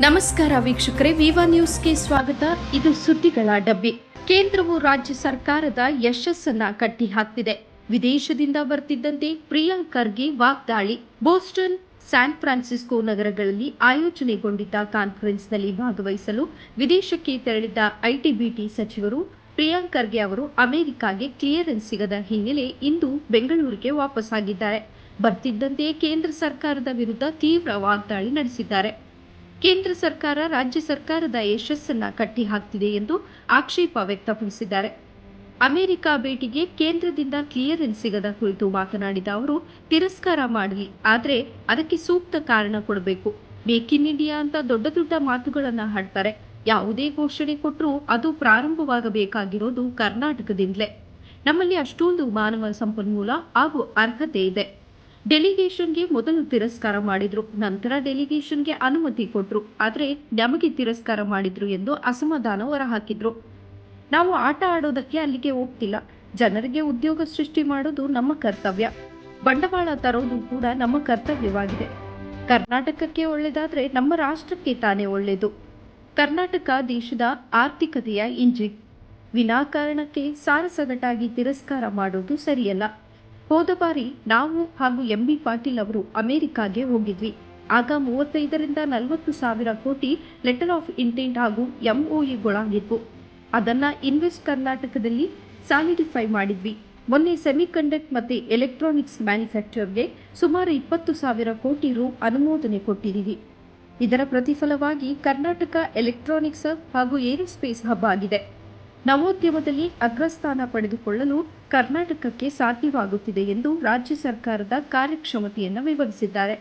ನಮಸ್ಕಾರ ವೀಕ್ಷಕರೇ, ವಿವಾ ನ್ಯೂಸ್ಗೆ ಸ್ವಾಗತ. ಇದು ಸುದ್ದಿಗಳ ಡಬ್ಬಿ. ಕೇಂದ್ರವು ರಾಜ್ಯ ಸರ್ಕಾರದ ಯಶಸ್ಸನ್ನ ಕಟ್ಟಿಹಾಕ್ತಿದೆ. ವಿದೇಶದಿಂದ ಬರ್ತಿದ್ದಂತೆ ಪ್ರಿಯಾಂಕ್ ಖರ್ಗೆ ವಾಗ್ದಾಳಿ. ಬೋಸ್ಟನ್, ಸ್ಯಾನ್ ಫ್ರಾನ್ಸಿಸ್ಕೋ ನಗರಗಳಲ್ಲಿ ಆಯೋಜನೆಗೊಂಡಿದ್ದ ಕಾನ್ಫರೆನ್ಸ್ನಲ್ಲಿ ಭಾಗವಹಿಸಲು ವಿದೇಶಕ್ಕೆ ತೆರಳಿದ್ದ ಐಟಿಬಿಟಿ ಸಚಿವರು ಪ್ರಿಯಾಂಕ್ ಖರ್ಗೆ ಅವರು ಅಮೆರಿಕಾಗೆ ಕ್ಲಿಯರೆನ್ಸ್ ಸಿಗದ ಹಿನ್ನೆಲೆ ಇಂದು ಬೆಂಗಳೂರಿಗೆ ವಾಪಸ್ಸಾಗಿದ್ದಾರೆ. ಬರ್ತಿದ್ದಂತೆಯೇ ಕೇಂದ್ರ ಸರ್ಕಾರದ ವಿರುದ್ಧ ತೀವ್ರ ವಾಗ್ದಾಳಿ ನಡೆಸಿದ್ದಾರೆ. ಕೇಂದ್ರ ಸರ್ಕಾರ ರಾಜ್ಯ ಸರ್ಕಾರದ ಯಶಸ್ಸನ್ನ ಕಟ್ಟಿ ಹಾಕ್ತಿದೆ ಎಂದು ಆಕ್ಷೇಪ ವ್ಯಕ್ತಪಡಿಸಿದ್ದಾರೆ. ಅಮೆರಿಕ ಭೇಟಿಗೆ ಕೇಂದ್ರದಿಂದ ಕ್ಲಿಯರೆನ್ಸ್ ಸಿಗದ ಕುರಿತು ಮಾತನಾಡಿದ ಅವರು, ತಿರಸ್ಕಾರ ಮಾಡಲಿ, ಆದರೆ ಅದಕ್ಕೆ ಸೂಕ್ತ ಕಾರಣ ಕೊಡಬೇಕು. ಮೇಕ್ ಇನ್ ಇಂಡಿಯಾ ಅಂತ ದೊಡ್ಡ ದೊಡ್ಡ ಮಾತುಗಳನ್ನು ಹಾಡ್ತಾರೆ. ಯಾವುದೇ ಘೋಷಣೆ ಕೊಟ್ಟರೂ ಅದು ಪ್ರಾರಂಭವಾಗಬೇಕಾಗಿರೋದು ಕರ್ನಾಟಕದಿಂದಲೇ. ನಮ್ಮಲ್ಲಿ ಅಷ್ಟೊಂದು ಮಾನವ ಸಂಪನ್ಮೂಲ ಹಾಗೂ ಅರ್ಹತೆ ಇದೆ. ಡೆಲಿಗೇಷನ್ಗೆ ಮೊದಲು ತಿರಸ್ಕಾರ ಮಾಡಿದ್ರು, ನಂತರ ಡೆಲಿಗೇಷನ್ಗೆ ಅನುಮತಿ ಕೊಟ್ರು. ಆದರೆ ನಮಗೆ ತಿರಸ್ಕಾರ ಮಾಡಿದ್ರು ಎಂದು ಅಸಮಾಧಾನ ಹೊರಹಾಕಿದ್ರು. ನಾವು ಆಟ ಆಡೋದಕ್ಕೆ ಅಲ್ಲಿಗೆ ಹೋಗ್ತಿಲ್ಲ. ಜನರಿಗೆ ಉದ್ಯೋಗ ಸೃಷ್ಟಿ ಮಾಡೋದು ನಮ್ಮ ಕರ್ತವ್ಯ. ಬಂಡವಾಳ ತರೋದು ಕೂಡ ನಮ್ಮ ಕರ್ತವ್ಯವಾಗಿದೆ. ಕರ್ನಾಟಕಕ್ಕೆ ಒಳ್ಳೆಯದಾದರೆ ನಮ್ಮ ರಾಷ್ಟ್ರಕ್ಕೆ ತಾನೇ ಒಳ್ಳೆಯದು ಕರ್ನಾಟಕ ದೇಶದ ಆರ್ಥಿಕತೆಯ ಇಂಜಿನ್. ವಿನಾಕಾರಣಕ್ಕೆ ಸಾರಸಗಟಾಗಿ ತಿರಸ್ಕಾರ ಮಾಡೋದು ಸರಿಯಲ್ಲ. ಹೋದ ಬಾರಿ ನಾವು ಹಾಗೂ ಎಂ ಬಿ ಪಾಟೀಲ್ ಅವರು ಅಮೆರಿಕಾಗೆ ಹೋಗಿದ್ವಿ. ಆಗ ಮೂವತ್ತೈದರಿಂದ ನಲವತ್ತು ಸಾವಿರ ಕೋಟಿ ಲೆಟರ್ ಆಫ್ ಇಂಟೆಂಟ್ ಹಾಗೂ ಎಂಒಇಗಳಾಗಿದ್ವು ಅದನ್ನ ಇನ್ವೆಸ್ಟ್ ಕರ್ನಾಟಕದಲ್ಲಿ ಸಾಲಿಡಿಫೈ ಮಾಡಿದ್ವಿ. ಮೊನ್ನೆ ಸೆಮಿಕಂಡಕ್ಟ್ ಮತ್ತು ಎಲೆಕ್ಟ್ರಾನಿಕ್ಸ್ ಮ್ಯಾನುಫ್ಯಾಕ್ಚರ್ಗೆ ಸುಮಾರು ಇಪ್ಪತ್ತು ಸಾವಿರ ಕೋಟಿ ರು ಅನುಮೋದನೆ ಕೊಟ್ಟಿದ್ದೀವಿ. ಇದರ ಪ್ರತಿಫಲವಾಗಿ ಕರ್ನಾಟಕ ಎಲೆಕ್ಟ್ರಾನಿಕ್ಸ್ ಹಾಗೂ ಏರೋಸ್ಪೇಸ್ ಹಬ್ ಆಗಿದೆ. ನವೋದ್ಯಮದಲ್ಲಿ ಅಗ್ರಸ್ಥಾನ ಪಡೆದುಕೊಳ್ಳಲು ಕರ್ನಾಟಕಕ್ಕೆ ಸಾಧ್ಯವಾಗುತ್ತಿದೆ ಎಂದು ರಾಜ್ಯ ಸರ್ಕಾರದ ಕಾರ್ಯಕ್ಷಮತೆಯನ್ನು ವಿವರಿಸಿದ್ದಾರೆ.